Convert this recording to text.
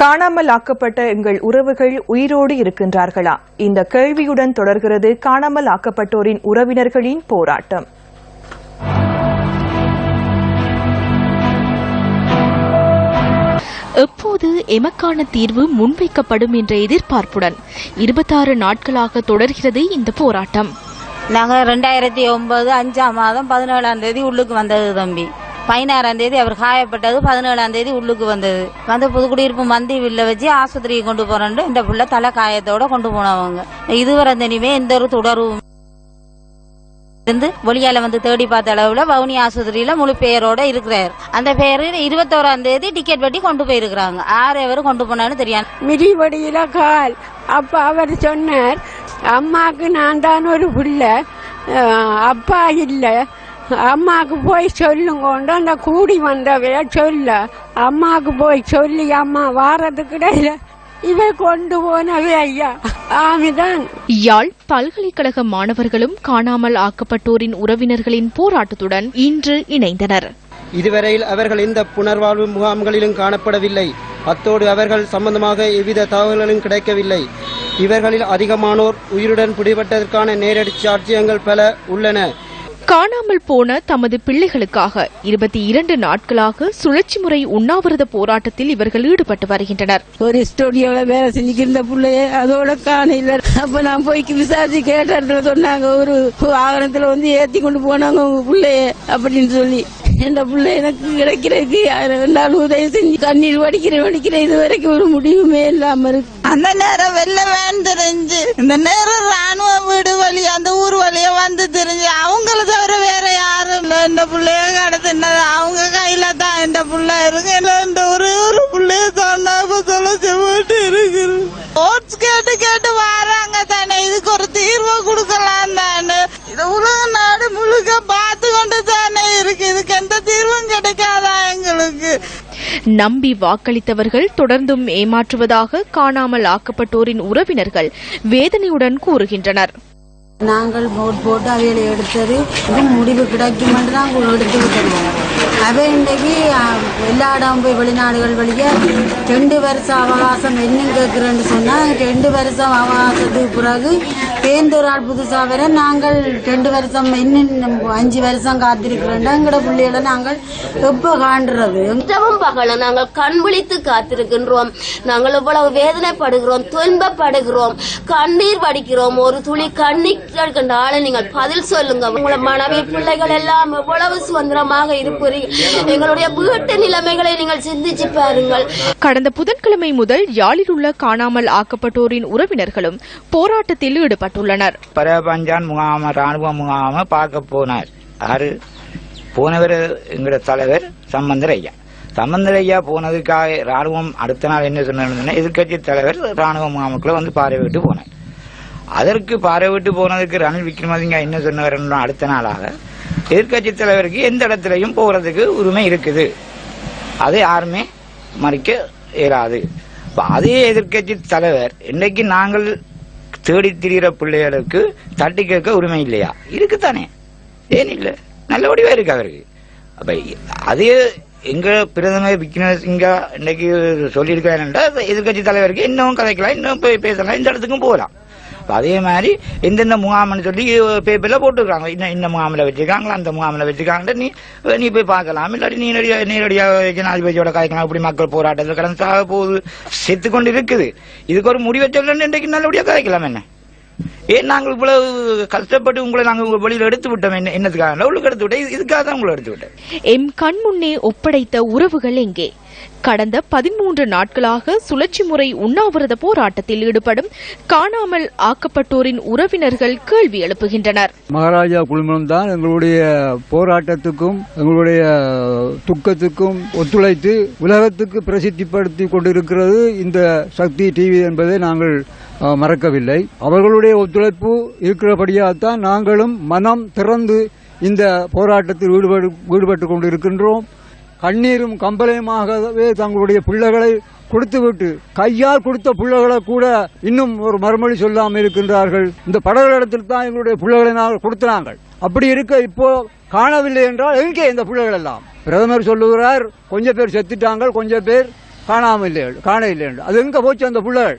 காணாமல் ஆக்கப்பட்ட எங்கள் உறவுகள் உயிரோடு இருக்கின்றார்களா? இந்த கேள்வியுடன் தொடர்கிறது காணாமல் ஆக்கப்பட்டோரின் உறவினர்களின் போராட்டம். எப்போது எமக்கான தீர்வு முன்வைக்கப்படும் என்ற எதிர்பார்ப்புடன் இருபத்தாறு நாட்களாக தொடர்கிறது இந்த போராட்டம். நாங்கள் ரெண்டாயிரத்தி ஒன்பது அஞ்சாம் மாதம் பதினேழாம் தேதி உள்ளுக்கு வந்தது தம்பி. பதினாறாம் தேதி அவர் காயப்பட்டது பதினேழாம் தேதி உள்ளுக்கு வந்தது. வந்து புதுக்குடியிருப்பு மந்தி வில்ல வச்சு ஆஸ்பத்திரிக்கு கொண்டு போறேன்ட்டு இந்த புள்ள தலை காயத்தோட கொண்டு போனவங்க. இதுவரை தனிமே எந்த ஒரு தொடர்பும் இருந்து வெளியால வந்து தேடி பார்த்த அளவுல வவுனி ஆஸ்பத்திரியில முழு பெயரோட இருக்கிறார். அந்த பெயர் இருபத்தோராம் தேதி டிக்கெட் வெட்டி கொண்டு போயிருக்கிறாங்க. ஆறு எவரும் கொண்டு போனான்னு தெரியாது. மிதிபடியில கால். அப்ப அவர் சொன்னார் அம்மாக்கு நான் தான் ஒரு பிள்ளை. அப்பா இல்லை. அம்மாக்கு போய் சொல்லுங்கோண்டு அந்த கூடி வந்தவைய சொல்ல. அம்மாக்கு போய் சொல்லி அம்மா வாரதுக்கு இடையில இவ கொண்டு போனவே ஐயா. ஆமிதான். யாழ் பல்கலைக்கழக மாணவர்களும் காணாமல் ஆக்கப்பட்டோரின் உறவினர்களின் போராட்டத்துடன் இன்று இணைந்தனர். இதுவரையில் அவர்கள் எந்த புனர்வாழ்வு முகாம்களிலும் காணப்படவில்லை. அத்தோடு அவர்கள் சம்பந்தமாக எவ்வித தகவல்களும் கிடைக்கவில்லை. இவர்களில் அதிகமானோர் உயிருடன் பிடிபட்டதற்கான நேரடி சாட்சியங்கள் பல உள்ளன. காணாமல் போன தமது பிள்ளைகளுக்காக இருபத்தி இரண்டு நாட்களாக சுழற்சி முறை உண்ணாவிரத போராட்டத்தில் இவர்கள் ஈடுபட்டு வருகின்றனர். ஒரு ஸ்டுடியோல வேலை செஞ்சுக்கிருந்த பிள்ளைய அதோட காணையில. அப்ப நான் போய் விசாரிச்சு கேட்ட சொன்னாங்க. ஒரு வாகனத்துல வந்து ஏத்தி கொண்டு போனாங்க உங்க பிள்ளைய அப்படின்னு சொல்லி. என் பிள்ளை எனக்கு கிடைக்கிறதுக்கு ரெண்டாலும் உதவி செஞ்சு கண்ணீர் வடிக்கிறேன் வடிக்கிறேன். இது வரைக்கும் ஒரு முடிவுமே இல்லாம இருக்கு. அந்த நேரம் வெள்ள வேன் தெரிஞ்சு இந்த நேரம் ராணுவ வீடு வழி அந்த ஊர் வழியா வந்து தெரிஞ்சு அவங்கள இந்த பிள்ளைய கடத்தினது அவங்க கையில தான் இந்த பிள்ளை இருக்கு. இல்ல இந்த ஒரே ஒரு பிள்ளைய சொன்னா தொலைச்சு போட்டு இருக்கு ஓட்ஸ் கேட்டு கேட்டு வராங்க தானே. இதுக்கு ஒரு தீர்வு கொடுக்கலாம் தானே. இது உலக நாடு முழுக்க பார்த்து கொண்டு தானே இருக்கு. இதுக்கு எந்த தீர்வும் கிடைக்காதா எங்களுக்கு? நம்பி வாக்களித்தவர்கள் தொடர்ந்தும் ஏமாற்றுவதாக காணாமல் ஆக்கப்பட்டோரின் உறவினர்கள் வேதனையுடன் கூறுகின்றனர். நாங்கள் போட் போட்டு அவைகளை எடுத்தது இது முடிவு கிடைக்கும் என்று தான் எடுத்து விட்டுருவோம் அவை இன்றைக்கு எல்லா இடம் போய் வெளிநாடுகள் வழியாக ரெண்டு வருஷம் அவகாசம் என்னன்னு கேட்குறேன்னு சொன்னால் ரெண்டு வருஷம் அவகாசத்துக்கு பிறகு தேர்ந்தொரு ஆள் புதுசாக வர நாங்கள் ரெண்டு வருஷம் என்ன அஞ்சு வருஷம் காத்திருக்கிறோம். எங்களோட பிள்ளைகளை நாங்கள் எப்போ காண்றது? இரவும் பகலும் நாங்கள் கண் விழித்து காத்திருக்கின்றோம். நாங்கள் இவ்வளவு வேதனைப்படுகிறோம் துன்பப்படுகிறோம். கண்ணீர் வடிக்கிறோம். ஒரு துளி கண்ணி கண்ட ஆளை நீங்கள் பதில் சொல்லுங்க உங்களை மனைவி பிள்ளைகள் எல்லாம் எவ்வளவு சுதந்திரமாக இருப்பீர்கள். எங்களுடைய வீட்டு நிலைமைகளை நீங்கள் சிந்திச்சு பாருங்கள். கடந்த புதன்கிழமை முதல் யாழில் உள்ள காணாமல் ஆக்கப்பட்டோரின் உறவினர்களும் போராட்டத்தில் ஈடுபட்டுள்ளனர். பரபஞ்சான் முகாம ராணுவ முகாம பார்க்க போனார். யாரு போனவர் எங்களோட தலைவர் சம்பந்தர் ஐயா. சம்பந்தர் ஐயா போனதுக்காக ராணுவம் அடுத்த நாள் என்ன சொன்னா எதிர்க்கட்சி தலைவர் ராணுவ முகாமுக்குள்ள வந்து பார்வையிட்டு போனார். அதற்கு பார்வையிட்டு போனதுக்கு ரணில் விக்ரமசிங்க என்ன சொன்னவர் அடுத்த நாளாக எதிர்க்கட்சி தலைவருக்கு எந்த இடத்துலையும் போகிறதுக்கு உரிமை இருக்குது. அதை யாருமே மறிக்க இயலாது. அதே எதிர்க்கட்சி தலைவர் இன்னைக்கு நாங்கள் தேடி திரிகிற பிள்ளைகளுக்கு தட்டி கேட்க உரிமை இல்லையா? இருக்குத்தானே. ஏன் இல்லை? நல்லபடியாக இருக்கு அவருக்கு. அப்ப அதே எங்க பிரதமர் விக்னசிங்கா இன்னைக்கு சொல்லியிருக்காருன்றா எதிர்க்கட்சி தலைவருக்கு இன்னும் கதைக்கலாம் இன்னும் போய் பேசலாம் இந்த இடத்துக்கும் போகலாம். அதே மாதிரி எந்தெந்த முகாம்னு சொல்லி பேப்பர்ல போட்டுருக்காங்க. இன்னும் இந்த முகாமில் வச்சிருக்காங்களா அந்த முகாமில் வச்சிருக்காங்க நீ நீ போய் பார்க்கலாம். இல்லாட்டி நீ நேரடியாக நேரடியாக ஜனாதிபதியோட காய்க்கலாம். இப்படி மக்கள் போராட்டத்தில் கடந்து சாக போகுது. செத்து கொண்டு இருக்குது. இதுக்கு ஒரு முடிவை சொல்லணும் இன்றைக்கு நல்லபடியாக காய்க்கலாம் என்ன? ஏன் நாங்கள் இவ்வளவு கஷ்டப்பட்டு உங்களை நாங்கள் உங்க வெளியில எடுத்து விட்டோம். என்ன என்னதுக்காக உள்ளுக்கு எடுத்து விட்டேன். இதுக்காக தான் உங்களை எடுத்து விட்டேன். எம் கண் முன்னே ஒப்படைத்த உறவுகள் எங்கே? கடந்த பதிமூன்று நாட்களாக சுழற்சி முறை உண்ணாவிரத போராட்டத்தில் ஈடுபடும் காணாமல் ஆக்கப்பட்டோரின் உறவினர்கள் கேள்வி எழுப்புகின்றனர். மகாராஜா குழுமம் தான் எங்களுடைய போராட்டத்துக்கும் எங்களுடைய துக்கத்துக்கும் ஒத்துழைத்து உலகத்துக்கு பிரசித்திப்படுத்தி கொண்டிருக்கிறது இந்த சக்தி டிவி என்பதை நாங்கள் மறக்கவில்லை. அவர்களுடைய ஒத்துழைப்பு இருக்கிறபடியாகத்தான் நாங்களும் மனம் திறந்து இந்த போராட்டத்தில் ஈடுபடு ஈடுபட்டு கொண்டிருக்கின்றோம். கண்ணீரும் கம்பளையுமாகவே தங்களுடைய பிள்ளைகளை கொடுத்துவிட்டு கையால் கொடுத்த பிள்ளைகளை கூட இன்னும் ஒரு மறுமொழி சொல்லாமல் இருக்கின்றார்கள். இந்த படகுகளிடத்தில் தான் எங்களுடைய பிள்ளைகளை நாங்கள் கொடுத்தாங்கள் அப்படி இருக்க இப்போ காணவில்லை என்றால் எங்கே இந்த பிள்ளைகள் எல்லாம்? பிரதமர் சொல்லுகிறார் கொஞ்சம் பேர் செத்துட்டாங்க கொஞ்சம் பேர் காணாமல் இல்லை காண இல்லை அது எங்க போச்சு அந்த பிள்ளைகள்?